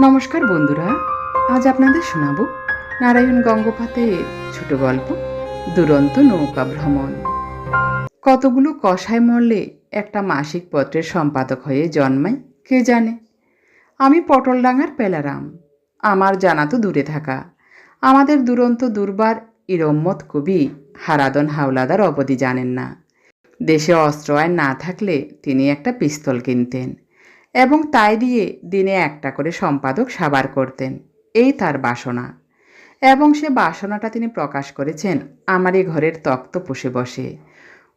নমস্কার বন্ধুরা, আজ আপনাদের শোনাব নারায়ণ গঙ্গোপাধ্যায়ের ছোট গল্প, দুরন্ত নৌকা ভ্রমণ। কতগুলো কষায় মরলে একটা মাসিক পত্রের সম্পাদক হয়ে জন্মায় কে জানে? আমি পটলডাঙ্গার পেলারাম, আমার জানা তো দূরে থাকা। আমাদের দুরন্ত দুর্বার ইরম্মত কবি হারাদন হাওলাদার অবধি জানেন না। দেশে অস্ত্র আইন না থাকলে তিনি একটা পিস্তল কিনতেন। এবং তাই দিয়ে দিনে একটা করে সম্পাদক সাবার করতেন। এই তার বাসনা। এবং সে বাসনাটা তিনি প্রকাশ করেছেন আমারই ঘরের তক্ত পুষে বসে।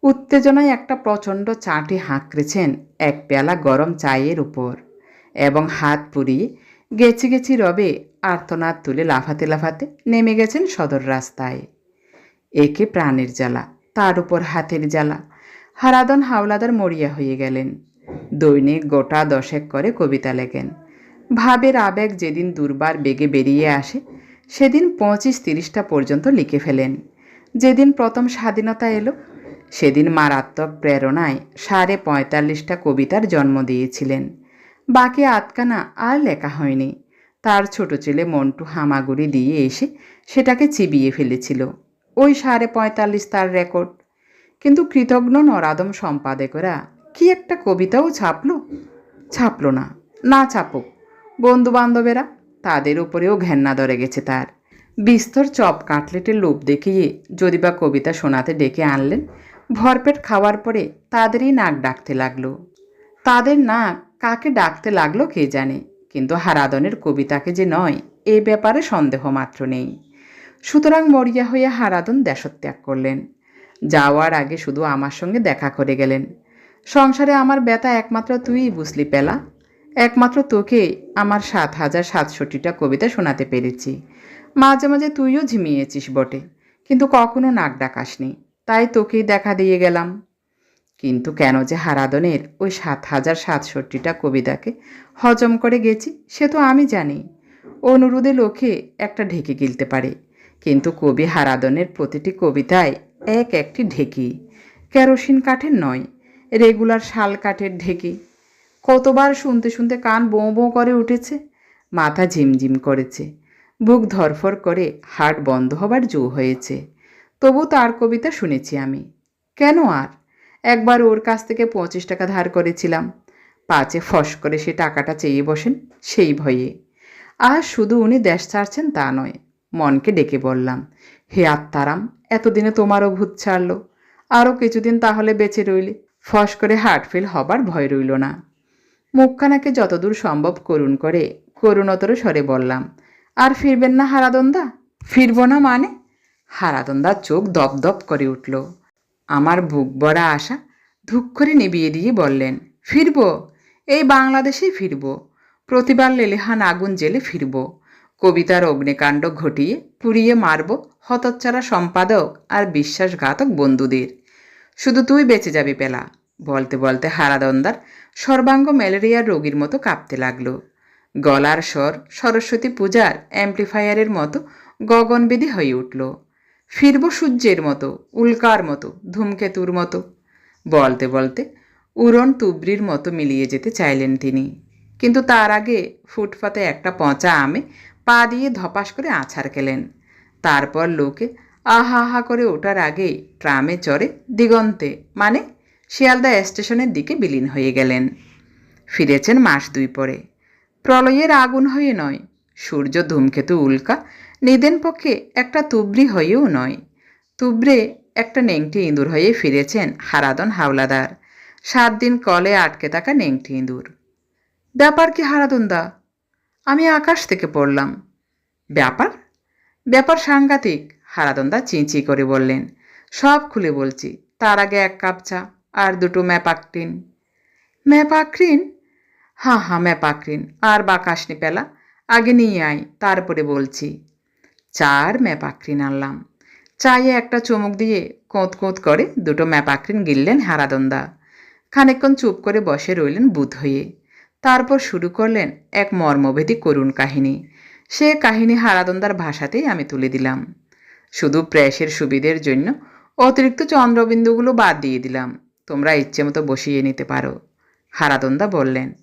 উত্তেজনায় একটা প্রচণ্ড চাটি হাঁকড়েছেন এক পেয়ালা গরম চায়ের উপর। এবং হাত পুড়িয়ে গেছি গেছি রবে আর্তনাদ তুলে লাফাতে লাফাতে নেমে গেছেন সদর রাস্তায়। একে প্রাণের জ্বালা, তার উপর হাতের জ্বালা। হারাদন হাওলাদার মরিয়া হয়ে গেলেন। দৈনিক গোটা দশেক করে কবিতা লেখেন। ভাবের আবেগ যেদিন দুর্বার বেগে বেরিয়ে আসে, সেদিন পঁচিশ তিরিশটা পর্যন্ত লিখে ফেলেন। যেদিন প্রথম স্বাধীনতা এলো, সেদিন মারাত্মক প্রেরণায় সাড়ে পঁয়তাল্লিশটা কবিতার জন্ম দিয়েছিলেন। বাকি আটকানা আর লেখা হয়নি। তার ছোট ছেলে মন্টু হামাগুড়ি দিয়ে এসে সেটাকে চিবিয়ে ফেলেছিল। ওই সাড়ে পঁয়তাল্লিশ তার রেকর্ড। কিন্তু কৃতজ্ঞ নরাদম সম্পাদকেরা কি একটা কবিতাও ছাপলো? ছাপলো না না ছাপুক। বন্ধু বান্ধবেরা তাদের উপরেও ঘেন্না ধরে গেছে তার। বিস্তর চপ কাটলেটের লোভ দেখিয়ে যদি বা কবিতা শোনাতে ডেকে আনলেন, ভরপেট খাওয়ার পরে তাদেরই নাক ডাকতে লাগল। তাদের নাক কাকে ডাকতে লাগল কে জানে, কিন্তু হারাদনের কবিতাকে যে নয়, এ ব্যাপারে সন্দেহ মাত্র নেই। সুতরাং মরিয়া হয়ে হারাদন দেশত্যাগ করলেন। যাওয়ার আগে শুধু আমার সঙ্গে দেখা করে গেলেন। সংসারে আমার ব্যথা একমাত্র তুইই বুঝলি, পেলা। একমাত্র তোকে আমার সাত হাজার সাতষট্টিটা কবিতা শোনাতে পেরেছি। মাঝে মাঝে তুইও ঝিমিয়েছিস বটে, কিন্তু কখনো নাক ডাকাসনি, তাই তোকেই দেখা দিয়ে গেলাম। কিন্তু কেন যে হারাদনের ওই সাত হাজার সাতষট্টিটা কবিতাকে হজম করে গেছি, সে তো আমি জানি। অনুরোধে লোকে একটা ঢেকে গিলতে পারে, কিন্তু কবি হারাদনের প্রতিটি কবিতায় এক একটি ঢেকি। কেরোসিন কাঠের নয় রেগুলার শাল কাঠের ঢেকে। কতবার শুনতে শুনতে কান বোঁ বোঁ করে উঠেছে, মাথা ঝিমঝিম করেছে, বুক ধরফর করে হাট বন্ধ হবার জো হয়েছে। তবু তার কবিতা শুনেছি আমি। কেন আর? একবার ওর কাছ থেকে পঁচিশ টাকা ধার করেছিলাম। পাঁচে ফস করে সে টাকাটা চেয়ে বসেন সেই ভয়ে। আর শুধু উনি দেশ ছাড়ছেন তা নয়, মনকে ডেকে বললাম, হে আত্মারাম, এতদিনে তোমারও ভূত ছাড়লো। আরও কিছুদিন তাহলে বেঁচে রইলে। ফস করে হার্ট ফেল হবার ভয় রইল না। মুখখানাকে যতদূর সম্ভব করুণ করে, করুণতর স্বরে বললাম, আর ফিরবেন না হারাদন্দা? ফিরব না মানে? হারাদন্দার চোখ দপদপ করে উঠল। আমার বুক ভরা আশা ধুক করে নিবিয়ে দিয়ে বললেন, ফিরব, এই বাংলাদেশেই ফিরব। প্রতিবার লেলেহান আগুন জেলে ফিরব। কবিতার অগ্নিকাণ্ড ঘটিয়ে পুড়িয়ে মারব হতচ্চারা সম্পাদক আর বিশ্বাসঘাতক বন্ধুদের। শুধু তুই বেঁচে যাবি পেলা, বলতে বলতে হারাদন্দার সর্বাঙ্গ ম্যালেরিয়ার রোগীর মতো কাঁপতে লাগল। গলার স্বর সরস্বতী পূজার অ্যাম্প্লিফায়ারের মতো গগনবেদী হয়ে উঠল। ফিরব সূর্যের মতো, উল্কার মতো, ধূমকেতুর মতো। বলতে বলতে উড়ন তুবরির মতো মিলিয়ে যেতে চাইলেন তিনি। কিন্তু তার আগে ফুটপাতে একটা পচা আমে পা দিয়ে ধপাস করে আছাড় খেলেন। তারপর লোকে আহা হা করে ওঠার আগেই ট্রামে চড়ে দিগন্তে মানে শিয়ালদা স্টেশনের দিকে বিলীন হয়ে গেলেন। ফিরেছেন মাস দুই পরে। প্রলয়ের আগুন হয়ে নয়, সূর্য ধূমকেতু উল্কা, নিদেন পক্ষে একটা তুবরি হয়েও নয়। তুবরে একটা নেংটি ইঁদুর হয়ে ফিরেছেন হারাদন হাওলাদার। সাত দিন কলে আটকে থাকা নেংটি ইঁদুর। ব্যাপার কি হারাদনদা আমি আকাশ থেকে পড়লাম। ব্যাপার? ব্যাপার সাংঘাতিক। হারাদন্দা চিঁচি করে বললেন, সব খুলে বলছি, তার আগে এক কাপ চা আর দুটো ম্যাপাক্রিন। ম্যাপাক্রিন? হ্যাঁ হ্যাঁ ম্যাপাক্রিন, আর বাকাশনি পেলা, আগে নিয়ে আয়, তারপরে বলছি। চার ম্যাপাক্রিন আনলাম। চায়ে একটা চুমুক দিয়ে কোঁত কোঁত করে দুটো ম্যাপাক্রিন গিললেন হারাদন্দা। খানিকক্ষণ চুপ করে বসে রইলেন বুধ হয়ে। তারপর শুরু করলেন এক মর্মভেদী করুণ কাহিনী। সে কাহিনী হারাদন্দার ভাষাতেই আমি তুলে দিলাম। শুধু প্রেসের সুবিধের জন্য অতিরিক্ত চন্দ্রবিন্দুগুলো বাদ দিয়ে দিলাম। তোমরা ইচ্ছে মতো বসিয়ে নিতে পারো। হারাদন্দা বললেন,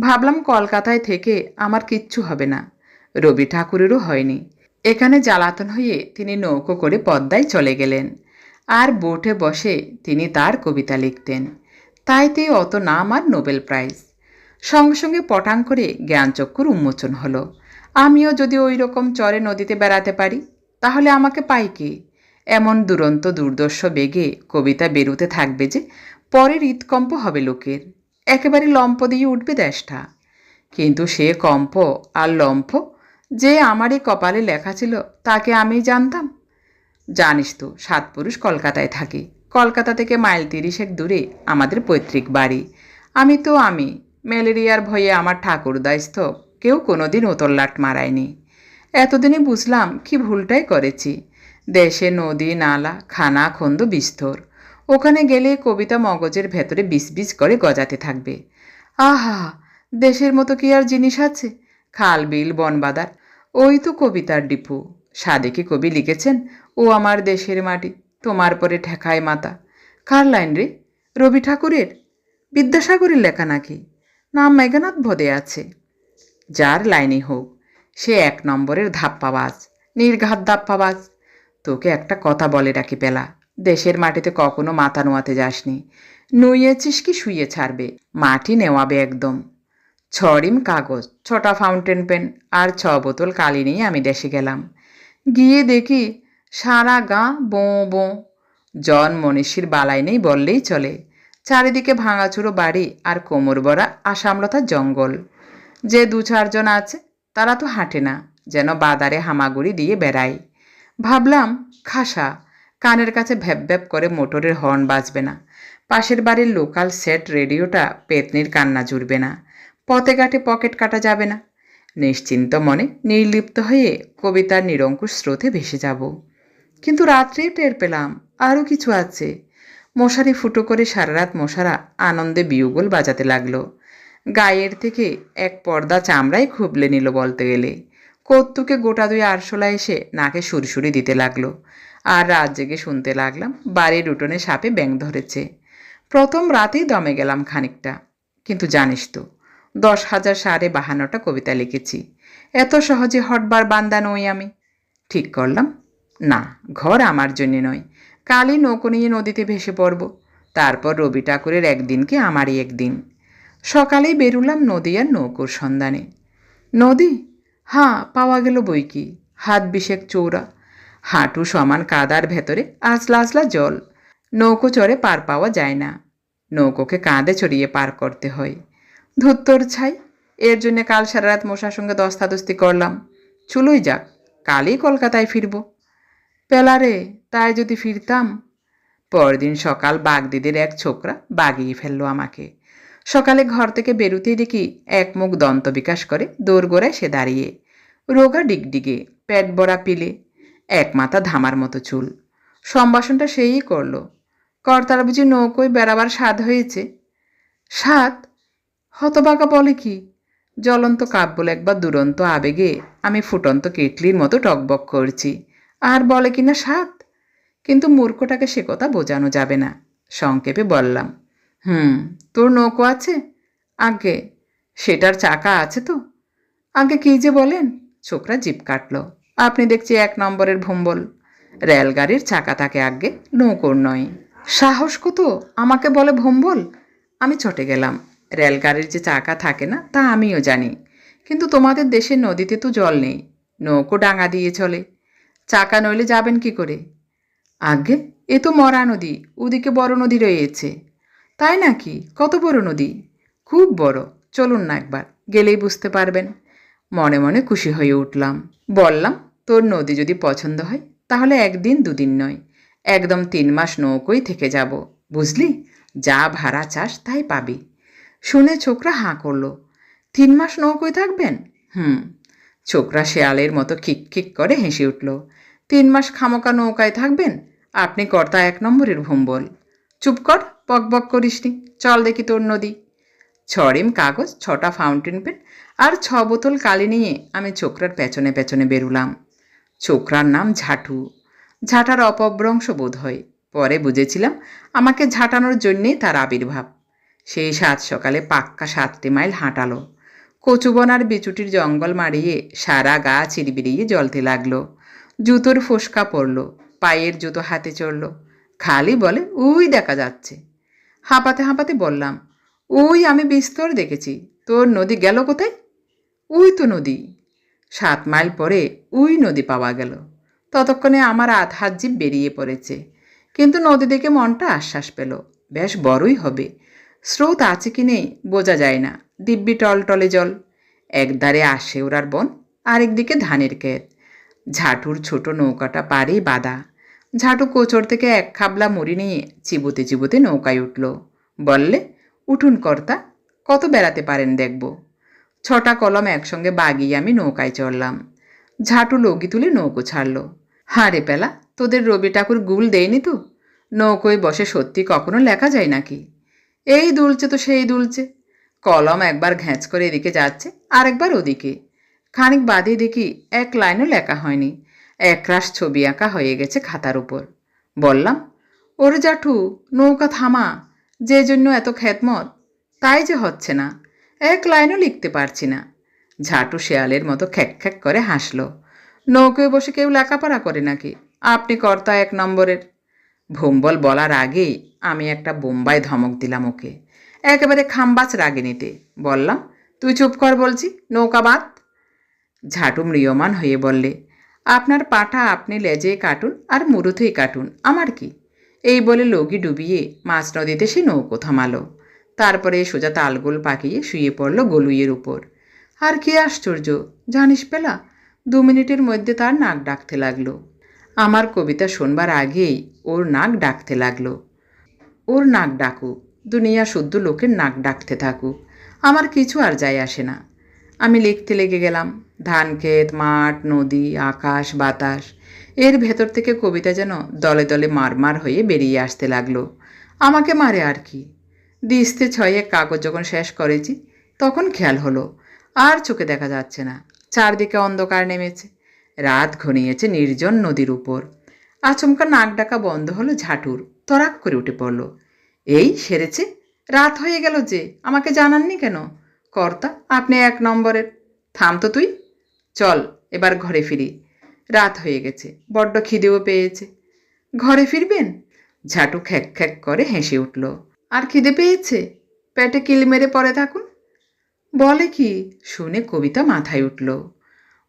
ভাবলাম কলকাতায় থেকে আমার কিচ্ছু হবে না। রবি ঠাকুরেরও হয়নি। এখানে জ্বালাতন হয়ে তিনি নৌকো করে পদ্মায় চলে গেলেন। আর বোটে বসে তিনি তার কবিতা লিখতেন। তাইতে অত নাম আর নোবেল প্রাইজ। সঙ্গে সঙ্গে পটাং করে জ্ঞানচক্ষুর উন্মোচন হলো। আমিও যদি ওই রকম চরে নদীতে বেড়াতে পারি তাহলে আমাকে পাই কে? এমন দুরন্ত দুর্দর্শ বেগে কবিতা বেরুতে থাকবে যে পরে হৃৎকম্প হবে লোকের। একেবারে লম্প দিয়ে উঠবে দেশটা। কিন্তু সে কম্প আর লম্ফ যে আমারই কপালে লেখা ছিল তাকে আমি জানতাম। জানিস তো, সাত পুরুষ কলকাতায় থাকি। কলকাতা থেকে মাইল তিরিশেক দূরে আমাদের পৈতৃক বাড়ি। আমি তো আমি। ম্যালেরিয়ার ভয়ে আমার ঠাকুরদায়স্থ কেউ কোনোদিন ওতল্লাট মারায়নি। এতদিনে বুঝলাম কি ভুলটাই করেছি। দেশে নদী, নালা, খানা, খন্দ, বিস্তর। ওখানে গেলে কবিতা মগজের ভেতরে বিষ বিষ করে গজাতে থাকবে। আহা, দেশের মতো কি আর জিনিস আছে? খাল, বিল বনবাদার ওই তো কবিতার ডিপু। সাদেকি কবি লিখেছেন, ও আমার দেশের মাটি, তোমার পরে ঠেকায় মাতা কার লাইন রে? রবি ঠাকুরের? বিদ্যাসাগরের লেখা নাকি? নাম মেঘনাথ ভদে আছে। যার লাইনই হোক। সে এক নম্বরের ধাপ্পাবাজ, নির্ঘাত ধাপ্পাবাজ। তোকে একটা কথা বলে রাখি পেলা, দেশের মাটিতে কখনো মাথা নোয়াতে যাসনি। নুইয়েছিস কি শুয়ে ছাড়বে? মাটি নেওয়াবে একদম। ছড়িম কাগজ, ছটা ফাউন্টেন পেন আর ছ বোতল কালি নিয়ে আমি দেশে গেলাম। গিয়ে দেখি সারা গা বোঁ বোঁ। জন মনীষীর বালাই নেই বললেই চলে। চারিদিকে ভাঙাচুরো বাড়ি আর কোমর বড়া আসামলতার জঙ্গল। যে দু চারজন আছে তারা তো হাঁটে না, যেন বাদারে হামাগুড়ি দিয়ে বেড়ায়। ভাবলাম, খাসা, কানের কাছে ভ্যাপ ভ্যাপ করে মোটরের হর্ন বাজবে না। পাশের বাড়ির লোকাল সেট রেডিওটা পেতনির কান্না জুড়বে না। পথে ঘাটে পকেট কাটা যাবে না। নিশ্চিন্ত মনে নির্লিপ্ত হয়ে কবিতার নিরঙ্কুশ স্রোতে ভেসে যাব। কিন্তু রাত্রে টের পেলাম আরও কিছু আছে। মশারি ফুটো করে সারা রাত মশারা আনন্দে বিউগোল বাজাতে লাগল। গায়ের থেকে এক পর্দা চামড়াই খুবলে নিল বলতে গেলে। কৌতুকে গোটা দুই আরশোলা এসে নাকে সুরসুরি দিতে লাগল। আর রাত জেগে শুনতে লাগলাম বাড়ির উঠোনে সাপে ব্যাং ধরেছে। প্রথম রাতেই দমে গেলাম খানিকটা। কিন্তু জানিস তো, দশ হাজার সাড়ে বাহান্নটা কবিতা লিখেছি। এত সহজে হটবার বান্দা নই আমি। ঠিক করলাম, না, ঘর আমার জন্য নয়। কালই নৌকো নিয়ে নদীতে ভেসে পড়ব। তারপর রবি ঠাকুরের একদিনকে আমারই একদিন। সকালেই বেরুলাম নদী আর নৌকোর সন্ধানে। নদী? হ্যাঁ পাওয়া গেল বই কি? হাত বিশেক চৌড়া হাঁটু সমান কাদার ভেতরে আজলা আজলা জল। নৌকো চড়ে পার পাওয়া যায় না। নৌকোকে কাঁধে চড়িয়ে পার করতে হয়। ধুত্তর ছাই। এর জন্যে কাল সারা রাত মশার সঙ্গে দস্তাদস্তি করলাম। চুলোই যাক, কালই কলকাতায় ফিরব। পেলারে তাই যদি ফিরতাম? পরদিন সকাল বাগদিদের এক ছোকরা বাগিয়ে ফেলল আমাকে। সকালে ঘর থেকে বেরুতেই দেখি এক মুখ দন্ত বিকাশ করে দোরগোড়ায় সে দাঁড়িয়ে। রোগা ডিগডিগে, পেট বড়া পিলে, এক মাথা ধামার মতো চুল। সম্ভাষণটা সেই করল। কর্তার বুঝি নৌকোয় বেড়াবার স্বাদ হয়েছে। স্বাদ? হতবাকা বলে কি? জ্বলন্ত কাব্য একবার দুরন্ত আবেগে আমি ফুটন্ত কেটলির মতো টকবক করছি। আর বলে কিনা স্বাদ? কিন্তু মূর্খটাকে সে কথা বোঝানো যাবে না। সংক্ষেপে বললাম হুম, তোর নৌকো আছে? আগে, সেটার চাকা আছে তো। আগে কী যে বলেন? ছোকরা জিপ কাটল। আপনি দেখছি এক নম্বরের ভম্বল। রেলগাড়ির চাকা থাকে আগে, নৌকোর নয়। সাহস কত আমাকে বলে ভম্বল। আমি চটে গেলাম। রেলগাড়ির যে চাকা থাকে না, তা আমিও জানি। কিন্তু তোমাদের দেশের নদীতে তো জল নেই, নৌকো ডাঙা দিয়ে চলে। চাকা নইলে যাবেন কি করে? আগে, এ তো মরা নদী, ওদিকে বড় নদী রয়েছে। তাই নাকি? কত বড় নদী? খুব বড়। চলুন না একবার, গেলেই বুঝতে পারবেন। মনে মনে খুশি হয়ে উঠলাম। বললাম, তোর নদী যদি পছন্দ হয়, তাহলে একদিন দুদিন নয়। একদম তিন মাস নৌকোই থেকে যাব। বুঝলি? যা ভাড়া চাস, তাই পাবি। শুনে ছোকরা হাঁ করল। তিন মাস নৌকোয় থাকবেন? হুম। ছোকরা শেয়ালের মতো খিক খিক করে হেসে উঠল। তিন মাস খামোকা নৌকায় থাকবেন? আপনি কর্তা এক নম্বরের ভম্বল। চুপ কর। বক বক করিসনি চল দেখি তোর নদী। ছড়িম কাগজ, ছটা ফাউন্টেন পেন আর ছ বোতল কালি নিয়ে আমি ছোকরার পেছনে পেছনে বেরুলাম। ছোকরার নাম ঝাঁটু। ঝাঁটার অপভ্রংশ বোধ হয়। পরে বুঝেছিলাম আমাকে ঝাঁটানোর জন্যেই তার আবির্ভাব। সেই সাত সকালে পাক্কা সাতটি মাইল হাঁটালো। কচুবনার বিচুটির জঙ্গল মারিয়ে সারা গা চিরবিরিয়ে জ্বলতে লাগল। জুতোর ফোসকা পড়ল পায়ের জুতো হাতে চড়লো। খালি বলে, উই, দেখা যাচ্ছে। হাঁপাতে হাঁপাতে বললাম, ওই আমি বিস্তর দেখেছি, তোর নদী গেল কোথায়? ওই তো নদী, সাত মাইল পরে উই নদী পাওয়া গেল, ততক্ষণে আমার আধ হাত জিভ বেরিয়ে পড়েছে, কিন্তু নদী দেখে মনটা আশ্বাস পেল, বেশ বড়ই হবে, স্রোত আছে কি নেই বোঝা যায় না, দিব্যি টলটলে জল, একধারে আসে ওরার বন, আরেকদিকে ধানের ক্ষেত, ঝাঁটুর ছোট নৌকাটা পারেই বাঁধা ঝাঁটু কোচর থেকে এক খাবলা মুড়ি নিয়ে চিবোতে চিবোতে নৌকায় উঠল। বললে, উঠুন কর্তা, কত বেড়াতে পারেন দেখব। ছটা কলম একসঙ্গে বাগিয়ে আমি নৌকায় চড়লাম। ঝাটু লগি তুলে নৌকো ছাড়ল। হারে পেলা, তোদের রবি ঠাকুর গুল দেয়নি তো? নৌকোয় বসে সত্যি কখনো লেখা যায় নাকি? এই দুলছে তো সেই দুলছে। কলম একবার ঘ্যাঁচ করে এদিকে যাচ্ছে, আরেকবার ওদিকে। খানিক বাদে দেখি এক লাইনও লেখা হয়নি। একরাশ ছবি আঁকা হয়ে গেছে খাতার উপর। বললাম, ওরে জাঠু, নৌকা থামা, যে জন্য এত খ্যাতমত, তাই যে হচ্ছে না, এক লাইনও লিখতে পারছি না। ঝাটু শেয়ালের মতো খ্যাক খ্যাক করে হাসলো। নৌকোয় বসে কেউ লেখাপড়া করে নাকি? আপনি কর্তা এক নম্বরের। ভোম্বল বলার আগেই আমি একটা বোম্বাই ধমক দিলাম ওকে। একেবারে খাম্বাচ রাগিনীতে বললাম, তুই চুপ কর বলছি নৌকা বাদ ঝাটু ম্রিয়মান হয়ে বললে আপনার পাঠা আপনি লেজে কাটুন আর মুরুথেই কাটুন, আমার কি? এই বলে লগি ডুবিয়ে মাছ নদীতে সে নৌকো থামালো। তারপরে সোজা তালগোল পাকিয়ে শুয়ে পড়ল গলুইয়ের উপর। আর কি আশ্চর্য, জানিস পেলা, দু মিনিটের মধ্যে তার নাক ডাকতে লাগল। আমার কবিতা শোনবার আগেই ওর নাক ডাকতে লাগল। ওর নাক ডাকুক, দুনিয়া শুদ্ধ লোকের নাক ডাকতে থাকুক, আমার কিছু আর যায় আসে না। আমি লিখতে লেগে গেলাম, ধান ক্ষেত, মাঠ, নদী, আকাশ, বাতাস। এর ভেতর থেকে কবিতা যেন দলে দলে মারমার হয়ে বেরিয়ে আসতে লাগল। আমাকে মারে আর কি? দিস্তে ছয়ে কাগজ যখন শেষ করেছি, তখন খেয়াল হলো, আর চোখে দেখা যাচ্ছে না। চারদিকে অন্ধকার নেমেছে, রাত ঘনিয়েছে নির্জন নদীর উপর। আচমকা নাক ডাকা বন্ধ হলো ঝাঁটুর, তরাক করে উঠে পড়ল। এই সেরেছে? রাত হয়ে গেল যে, আমাকে জানাননি কেন? কর্তা, আপনি এক নম্বরের। থাম তো তুই। চল, এবার ঘরে ফিরি। রাত হয়ে গেছে, বড্ড খিদেও পেয়েছে। ঘরে ফিরবেন? ঝাঁটু খ্যাক খ্যাক করে হেসে উঠল। আর খিদে পেয়েছে? পেটে কিল মেরে পরে থাকুন। বলে কি, শুনে কবিতা মাথায় উঠল।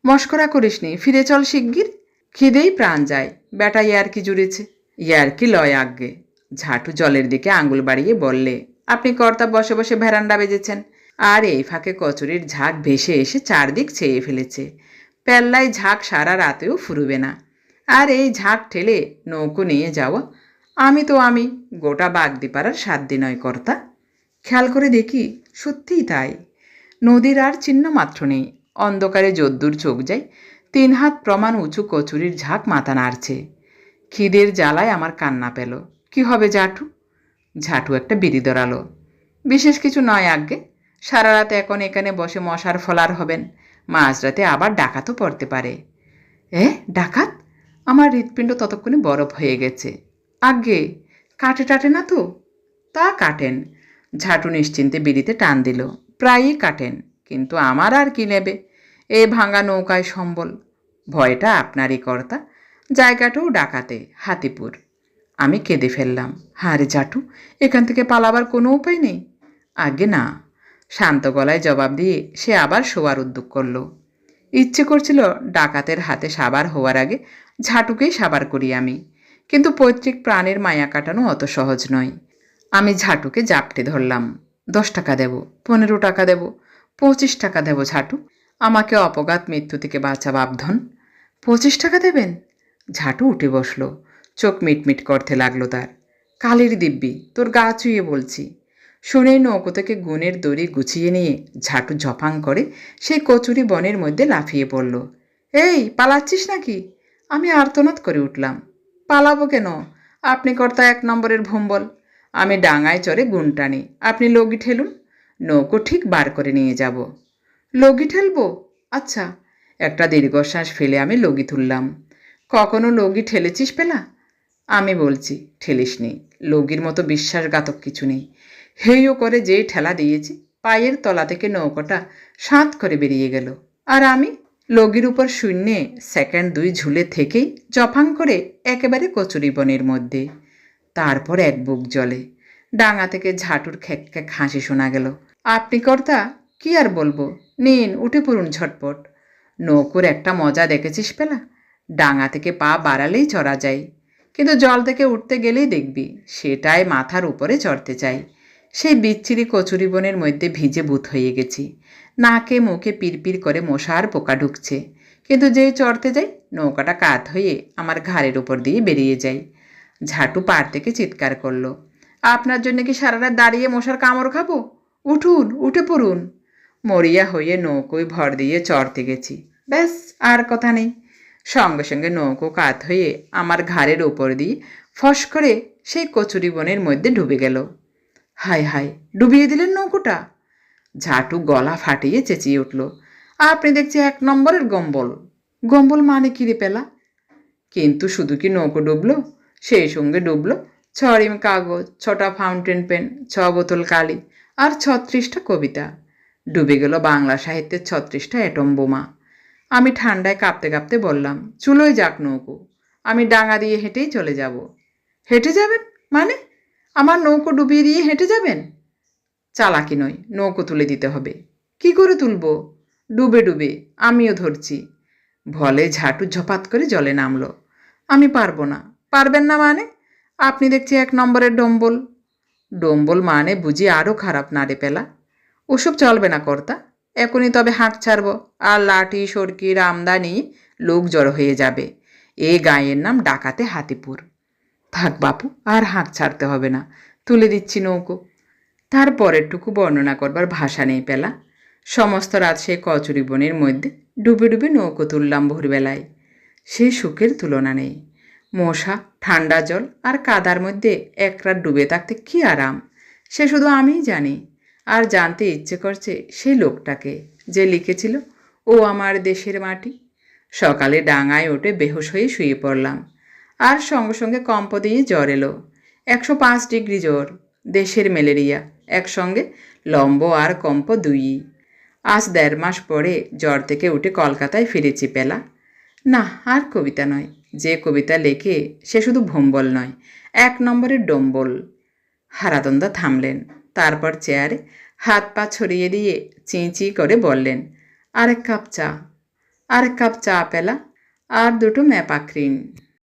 মস্করা করিসনি, ফিরে চল শিগগির। খিদেই প্রাণ যায় বেটা ইয়ারকি জুড়েছে। ইয়ারকি লয় আজ্ঞে। ঝাঁটু জলের দিকে আঙুল বাড়িয়ে বললে, আপনি কর্তা বসে বসে ভেরান্ডা বেজেছেন। আর এই ফাঁকে কচুরির ঝাঁক ভেসে এসে চারদিক ছেয়ে ফেলেছে। পেল্লায় ঝাঁক সারা রাতেও ফুরবে না। আর এই ঝাঁক ঠেলে নৌকো নিয়ে যাওয়া, আমি তো আমি, গোটা বাগদি বাগদিপাড়ার সাধ্যি নয় কর্তা খেয়াল করে দেখি সত্যিই তাই। নদীর আর চিহ্ন মাত্র নেই। অন্ধকারে যদ্দূর চোখ যায়, তিন হাত প্রমাণ উঁচু কচুরির ঝাঁক মাথা নাড়ছে। খিদের জ্বালায় আমার কান্না পেল। কি হবে ঝাঁটু? ঝাঁটু একটা বিড়ি ধরালো। বিশেষ কিছু নয় আজ্ঞে। সারা রাত এখন এখানে বসে মশার ফলার হবেন। মাঝরাতে আবার ডাকাতও পড়তে পারে। এ, ডাকাত? আমার হৃৎপিণ্ড ততক্ষণে বরফ হয়ে গেছে। আজ্ঞে, কাটে টাটে না তো? তা কাটেন। ঝাঁটু নিশ্চিন্তে বিড়িতে টান দিল। প্রায়ই কাটেন, কিন্তু আমার আর কি নেবে? এ ভাঙা নৌকায় সম্বল। ভয়টা আপনারই কর্তা। জায়গাটাও ডাকাতে, হাতিপুর। আমি কেঁদে ফেললাম। হারে জাটু এখান থেকে পালাবার কোনো উপায় নেই? আগে না। শান্ত গলায় জবাব দিয়ে সে আবার শোয়ার উদ্যোগ করল। ইচ্ছে করছিল ডাকাতের হাতে সাবার হওয়ার আগে ঝাঁটুকেই সাবার করি আমি, কিন্তু পৈতৃক প্রাণের মায়া কাটানো অত সহজ নয়। আমি ঝাঁটুকে জাপটে ধরলাম, দশ টাকা দেব, পনেরো টাকা দেব, পঁচিশ টাকা দেব ঝাঁটু, আমাকে অপঘাত মৃত্যু থেকে বাঁচা বাপধন পঁচিশ টাকা দেবেন? ঝাঁটু উঠে বসল, চোখ মিটমিট করতে লাগল তার। কালির দিব্যি, তোর গা চুইয়ে বলছি। শুনেই নৌকো থেকে গুণের দড়ি গুছিয়ে নিয়ে ঝাঁটু ঝপাং করে সেই কচুরি বনের মধ্যে লাফিয়ে পড়ল। এই, পালাচ্ছিস নাকি? আমি আর্তনাদ করে উঠলাম। পালাবো কেন? আপনি কর্তা এক নম্বরের ভম্বল। আমি ডাঙায় চড়ে গুণ টানি। আপনি লগি ঠেলুন। নৌকো ঠিক বার করে নিয়ে যাব। লগি ঠেলবো? আচ্ছা। একটা দীর্ঘশ্বাস ফেলে আমি লগি তুললাম। কখনো লগি ঠেলেছিস পেলা? আমি বলছি, ঠেলিসনি। লগির মতো বিশ্বাসঘাতক কিছু নেই। হেইও করে যেই ঠেলা দিয়েছি, পায়ের তলা থেকে নৌকোটা সাঁত করে বেরিয়ে গেল। আর আমি লগির উপর শূন্যে সেকেন্ড দুই ঝুলে থেকেই জফাং করে একেবারে কচুরি বনের মধ্যে। তারপর এক বুক জলে। ডাঙা থেকে ঝাঁটুর খ্যাক খ্যাক হাসি শোনা গেল। আপনি কর্তা, কি আর বলব? নিন, উঠে পড়ুন ঝটপট। নৌকোর একটা মজা দেখেছিস পেলা? ডাঙা থেকে পা বাড়ালেই চড়া যায়। কিন্তু জল থেকে উঠতে গেলেই দেখবি, সেটাই মাথার উপরে চড়তে চাই। সেই বিচ্ছিরি কচুরি বনের মধ্যে ভিজে বুথ হয়ে গেছি। নাকে মুখে পিরপির করে মশার পোকা ঢুকছে। কিন্তু যেই চড়তে যাই, নৌকাটা কাত হয়ে আমার ঘাড়ের উপর দিয়ে বেরিয়ে যায় ঝাটু পাড় থেকে চিৎকার করল, আপনার জন্য কি সারা রাত দাঁড়িয়ে মশার কামড় খাব? উঠুন, উঠে পড়ুন। মরিয়া হয়ে নৌকোয় ভর দিয়ে চড়তে গেছি। ব্যাস, আর কথা নেই। সঙ্গে সঙ্গে নৌকো কাত হয়ে আমার ঘাড়ের ওপর দিয়ে ফস করে সেই কচুরি বনের মধ্যে ডুবে গেল। হায় হায়, ডুবিয়ে দিলেন নৌকোটা। ঝাটু গলা ফাটিয়ে চেঁচিয়ে উঠল, আপনি দেখছি এক নম্বরের গম্বল। গম্বল মানে কি রে পেলা? কিন্তু শুধু কি নৌকো ডুবলো? সেই সঙ্গে ডুবলো ছ রিম কাগজ, ছটা ফাউন্টেন পেন, ছ বোতল কালি আর ছত্রিশটা কবিতা। ডুবে গেল বাংলা সাহিত্যের ছত্রিশটা অ্যাটম বোমা। আমি ঠান্ডায় কাঁপতে কাঁপতে বললাম চুলোই যাক নৌকো, আমি ডাঙা দিয়ে হেঁটেই চলে যাব। হেঁটে যাবেন? মানে? আমার নৌকো ডুবিয়ে দিয়ে হেঁটে যাবেন? চালাকি নয়, নৌকো তুলে দিতে হবে। কি করে তুলবো? ডুবে ডুবে, আমিও ধরছি। ভলে ঝাঁটু ঝপাত করে জলে নামলো। আমি পারব না। পারবেন না মানে? আপনি দেখছি এক নম্বরের ডম্বল। ডম্বল মানে বুঝি আরও খারাপ না রে পেলা। ওসব চলবে না কর্তা। এখনই তবে হাঁক ছাড়ব। আর লাঠি, সরকি, রামদানি লোক জড়ো হয়ে যাবে। এ গাঁয়ের নাম ডাকাতে হাতিপুর। থাক বাপু, আর হাঁক ছাড়তে হবে না। তুলে দিচ্ছি নৌকো। তারপরেরটুকু বর্ণনা করবার ভাষা নেই পেলা। সমস্ত রাত সেই কচুরি বনের মধ্যে ডুবে ডুবে নৌকো তুললাম ভোরবেলায়। সে সুখের তুলনা নেই। মশা, ঠান্ডা জল আর কাদার মধ্যে এক রাত ডুবে থাকতে কী আরাম? সে শুধু আমিই জানি। আর জানতে ইচ্ছে করছে সেই লোকটাকে যে লিখেছিল, ও আমার দেশের মাটি। সকালে ডাঙায় উঠে বেহুশ হয়ে শুয়ে পড়লাম। আর সঙ্গে সঙ্গে কম্প দিয়ে জ্বর এলো। একশো পাঁচ ডিগ্রি জ্বর, দেশের ম্যালেরিয়া, একসঙ্গে লম্ব আর কম্প দুই আজ দেড় মাস পরে জ্বর থেকে উঠে কলকাতায় ফিরেছি পেলা। না আর কবিতা নয়। যে কবিতা লেখে সে শুধু ভম্বল নয়, এক নম্বরের ডম্বল। হারাদন্দা থামলেন, তারপর চেয়ারে হাত পা ছড়িয়ে দিয়ে চিঁ করে বললেন, আরেক কাপ চা, আরেক কাপ চা পেলা, আর দুটো ম্যাপাক্রিন